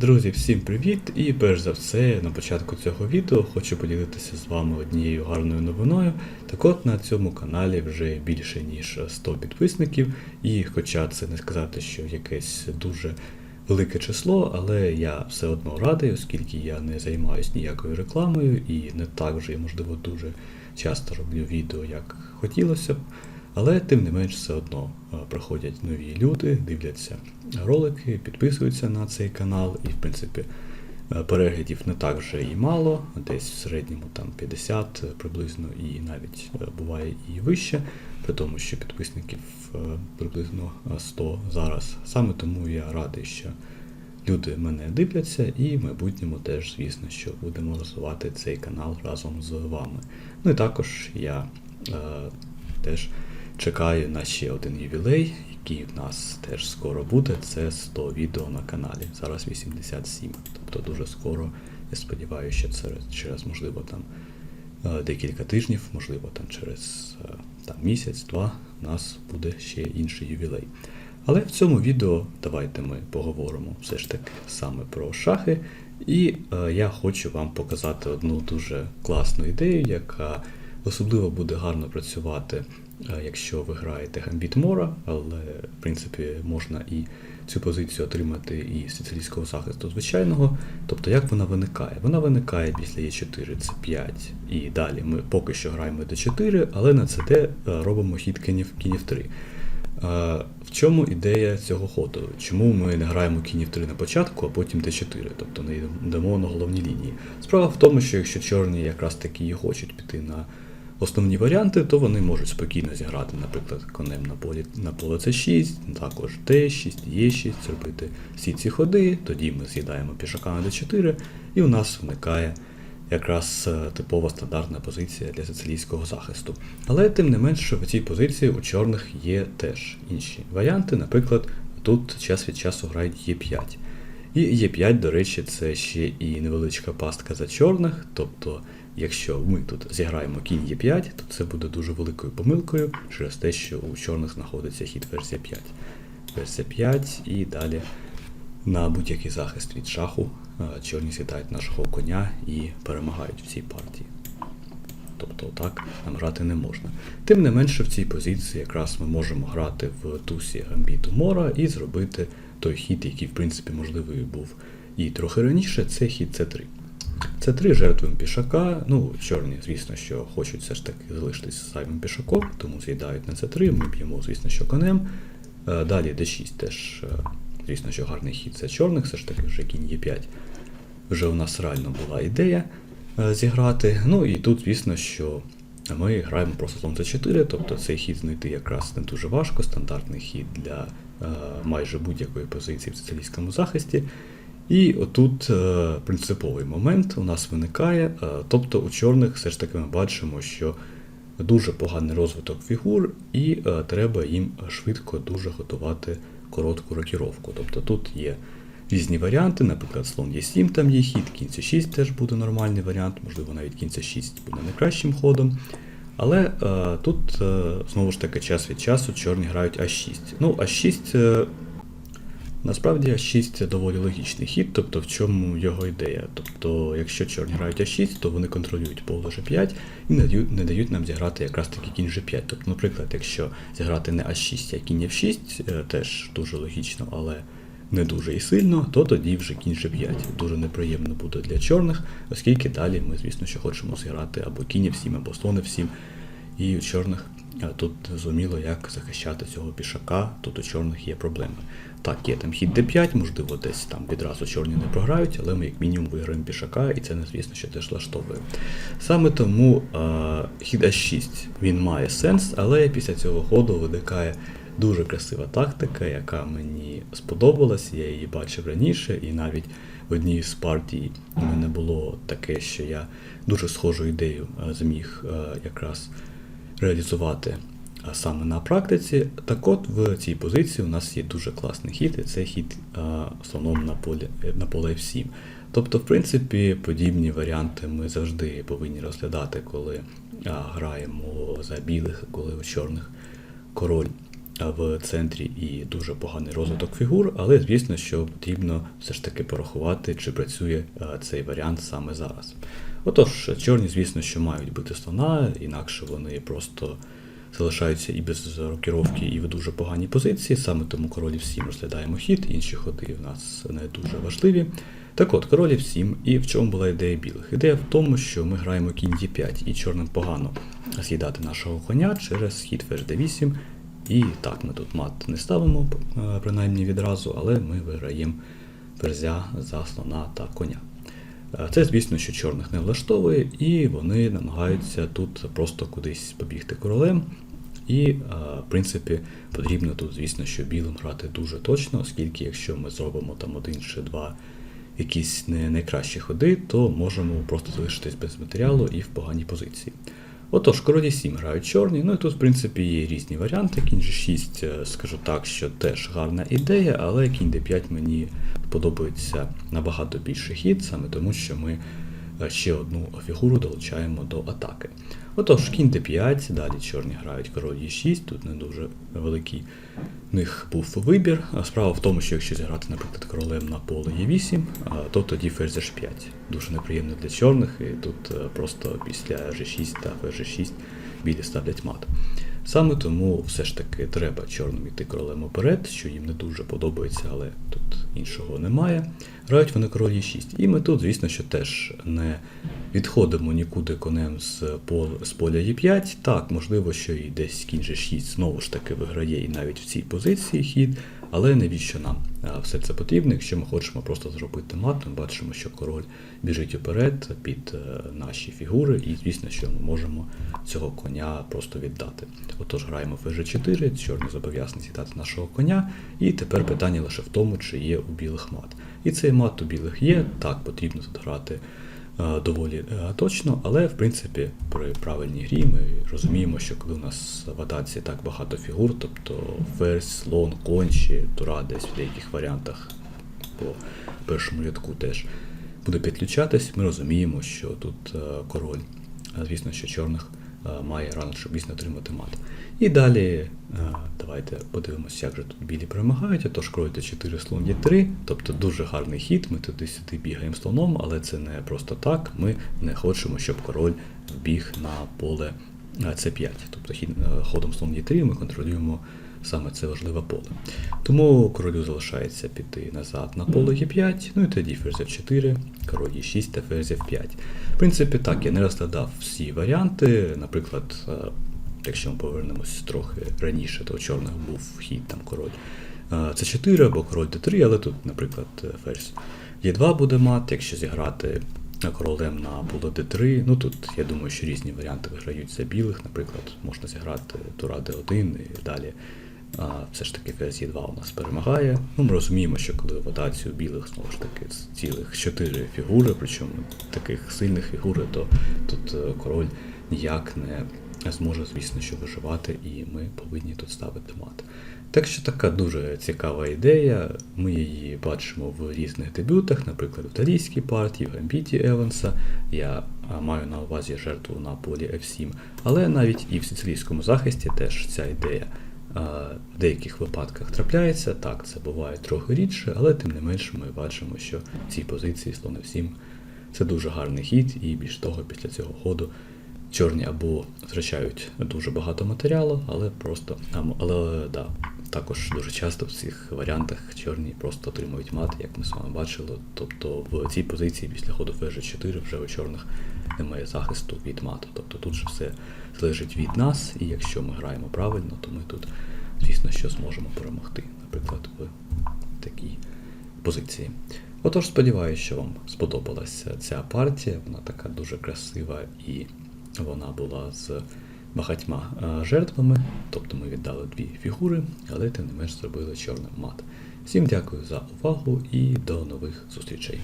Друзі, всім привіт! І перш за все, на початку цього відео хочу поділитися з вами однією гарною новиною. Так от на цьому каналі вже більше ніж 100 підписників, і хоча це не сказати, що якесь дуже велике число, але я все одно радий, оскільки я не займаюся ніякою рекламою і не так вже, можливо, дуже часто роблю відео, як хотілося б. Але тим не менш все одно е, приходять нові люди, дивляться ролики, підписуються на цей канал, і в принципі е, переглядів не так вже і мало, десь в середньому там 50 приблизно, і навіть е, буває і вище, при тому, що підписників е, приблизно 100 зараз. Саме тому я радий, що люди мене дивляться, і в майбутньому теж, звісно, що будемо розвивати цей канал разом з вами. Ну і також я е, теж чекаю на ще один ювілей, який в нас теж скоро буде. Це 100 відео на каналі. Зараз 87. Тобто дуже скоро. Я сподіваюся, що це через, можливо, там е, декілька тижнів, можливо, там через е, там, місяць-два у нас буде ще інший ювілей. Але в цьому відео давайте ми поговоримо все ж таки саме про шахи. І е, я хочу вам показати одну дуже класну ідею, яка особливо буде гарно працювати, якщо ви граєте Гамбіт Мора, але в принципі можна і цю позицію отримати і сицилійського захисту звичайного. Тобто, як вона виникає? Вона виникає після Е4, С5 і далі ми поки що граємо Д4, але на ЦД е, робимо хід кінів, кінів 3. А, В чому ідея цього ходу? Чому ми не граємо кінів 3 на початку, а потім Д4, тобто не йдемо на головні лінії? Справа в тому, що якщо чорні якраз таки і хочуть піти на основні варіанти, то вони можуть спокійно зіграти, наприклад, конем на полі на поле С6, також Д6, Е6, зробити всі ці ходи, тоді ми з'їдаємо пішака на Д4, і у нас виникає якраз е, типова стандартна позиція для сицилійського захисту. Але тим не менш, в цій позиції у чорних є теж інші варіанти. Наприклад, тут час від часу грають Е5. І Е5, до речі, це ще і невеличка пастка за чорних. Тобто, якщо ми тут зіграємо кінь Е5, то це буде дуже великою помилкою через те, що у чорних знаходиться хід версія 5. Версія 5 і далі на будь-який захист від шаху е, чорні сідають нашого коня і перемагають в цій партії. Тобто так нам грати не можна. Тим не менше, в цій позиції якраз ми можемо грати в тусі гамбіту Мора і зробити той хід, який в принципі можливий був і трохи раніше, це хід С3. С3 жертвуємо пішака. Ну, чорні, звісно, що хочуть все ж таки залишитися зайвим пішаком, тому з'їдають на С3, ми б'ємо, звісно, що конем. Е, Далі D6 теж, е, звісно, що гарний хід це чорних, все ж таки вже кінь Е5. Вже у нас реально була ідея е, зіграти. Ну і тут, звісно, що ми граємо просто слон С4, тобто цей хід знайти якраз не дуже важко, стандартний хід для майже будь-якої позиції в соціалістському захисті. І отут е, принциповий момент у нас виникає. Е, тобто у чорних все ж таки ми бачимо, що дуже поганий розвиток фігур, і е, треба їм швидко дуже готувати коротку рокіровку. Тобто тут є різні варіанти, наприклад, слон Е7 там є хід, кінь С6 теж буде нормальний варіант, можливо, навіть кінь С6 буде найкращим ходом. Але тут знову ж таки час від часу чорні грають А6. Ну, А6 е, Насправді А6 це доволі логічний хід, тобто в чому його ідея. Тобто, якщо чорні грають А6, то вони контролюють поле G5 і не дають, не дають нам зіграти якраз таки кінь G5. Тобто, наприклад, якщо зіграти не А6, а кінь F6, е, теж дуже логічно, але не дуже і сильно, то тоді вже кінь G5. Дуже неприємно буде для чорних, оскільки далі ми, звісно, що хочемо зіграти або кінь F7, або слон F7. І у чорних тут зрозуміло, як захищати цього пішака, тут у чорних є проблеми. Так, є там хід d5, можливо, десь там відразу чорні не програють, але ми як мінімум виграємо пішака, і це звісно, що теж влаштовує. Саме тому е, хід А6 він має сенс, але після цього ходу виникає дуже красива тактика, яка мені сподобалась, я її бачив раніше, і навіть в одній з партій у мене було таке, що я дуже схожу ідею зміг якраз реалізувати а саме на практиці. Так от в цій позиції у нас є дуже класний хід, і це хід а, основному на полі на поле F7. Тобто, в принципі, подібні варіанти ми завжди повинні розглядати, коли а, граємо за білих, коли у чорних король в центрі і дуже поганий розвиток фігур, але звісно, що потрібно все ж таки порахувати, чи працює цей варіант саме зараз. Отож, чорні, звісно, що мають бити слона, інакше вони просто залишаються і без рокіровки, і в дуже поганій позиції. Саме тому королів 7 розглядаємо хід, інші ходи в нас не дуже важливі. Так от, королів 7, і в чому була ідея білих? Ідея в тому, що ми граємо кінь d5, і чорним погано з'їдати нашого коня через хід ферзь d8. І так, ми тут мат не ставимо, е, принаймні відразу, але ми виграємо ферзя за слона та коня. Е, Це, звісно, що чорних не влаштовує, і вони намагаються тут просто кудись побігти королем. І, е, в принципі, потрібно тут, звісно, що білим грати дуже точно, оскільки якщо ми зробимо там один чи два якісь не найкращі ходи, то можемо просто залишитись без матеріалу і в поганій позиції. Отож, королі 7 грають чорні, ну і тут, в принципі, є різні варіанти. Кінь G6, е, скажу так, що теж гарна ідея, але кінь D5 мені подобається набагато більше хід, саме тому, що ми ще одну фігуру долучаємо до атаки. Отож, кінь d5, далі чорні грають король e6, тут не дуже великий в них був вибір. Справа в тому, що якщо зіграти, наприклад, королем на поле e8, то тоді ферзь h5. Дуже неприємно для чорних, і тут е, просто після g6 та ферзь g6 білі ставлять мат. Саме тому все ж таки треба чорним іти королем уперед, що їм не дуже подобається, але тут іншого немає. Грають вони король e6. І ми тут, звісно, що теж не відходимо нікуди конем з поля Е5. Так, можливо, що і десь кінь g6 знову ж таки виграє і навіть в цій позиції хід, але навіщо нам все це потрібно, якщо ми хочемо просто зробити мат, ми бачимо, що король біжить уперед під е, наші фігури, і звісно, що ми можемо цього коня просто віддати. Отож, граємо фж4, чорний зобов'язаний з'їдати нашого коня, і тепер питання лише в тому, чи є у білих мат. І цей мат у білих є, так, потрібно тут грати е, доволі е, точно, але в принципі при правильній грі ми розуміємо, що коли у нас в атаці так багато фігур, тобто ферзь, слон, кончі, тура десь в деяких варіантах по першому рядку теж буде підключатись, ми розуміємо, що тут е, король, звісно, що чорних е, має рано щоб дійсно отримати мат. І далі е, давайте подивимося, як же тут білі перемагають. Отож, кройте d4, слон є 3, тобто дуже гарний хід. Ми туди-сюди бігаємо слоном, але це не просто так. Ми не хочемо, щоб король біг на поле е, c5. Тобто хід, е, ходом слон є 3 ми контролюємо саме це важливе поле. Тому королю залишається піти назад на поле Е5, ну і тоді ферзь F4, король Е6 та ферзь F5. В принципі, так, я не розглядав всі варіанти. Наприклад, е, якщо ми повернемось трохи раніше, то у чорних був хід там король е, С4 або король Д3, але тут, наприклад, ферзь Е2 буде мат, якщо зіграти королем на поле d3. Ну тут я думаю, що різні варіанти виграють за білих. Наприклад, можна зіграти тура d1 і далі. А, все ж таки ферзь Е2 у нас перемагає. Ну, ми розуміємо, що коли в білих знову ж таки цілих 4 фігури, причому таких сильних фігури, то тут е, король ніяк не зможе, звісно, що виживати, і ми повинні тут ставити мат. Так що така дуже цікава ідея. Ми її бачимо в різних дебютах, наприклад, в італійській партії, в Гамбіті Еванса. Я маю на увазі жертву на полі F7, але навіть і в сицилійському захисті теж ця ідея в деяких випадках трапляється. Так, це буває трохи рідше, але тим не менше ми бачимо, що в цій позиції слон F7 це дуже гарний хід, і більш того, після цього ходу чорні або втрачають дуже багато матеріалу, але просто але да, також дуже часто в цих варіантах чорні просто отримують мат, як ми з вами бачили. Тобто в цій позиції після ходу ферзь 4 вже у чорних немає захисту від мату. Тобто тут же все залежить від нас, і якщо ми граємо правильно, то ми тут, звісно, що зможемо перемогти, наприклад, в такій позиції. Отож, сподіваюся, що вам сподобалася ця партія. Вона така дуже красива і вона була з багатьма е, жертвами, тобто ми віддали дві фігури, але тим не менш зробили чорним мат. Всім дякую за увагу і до нових зустрічей.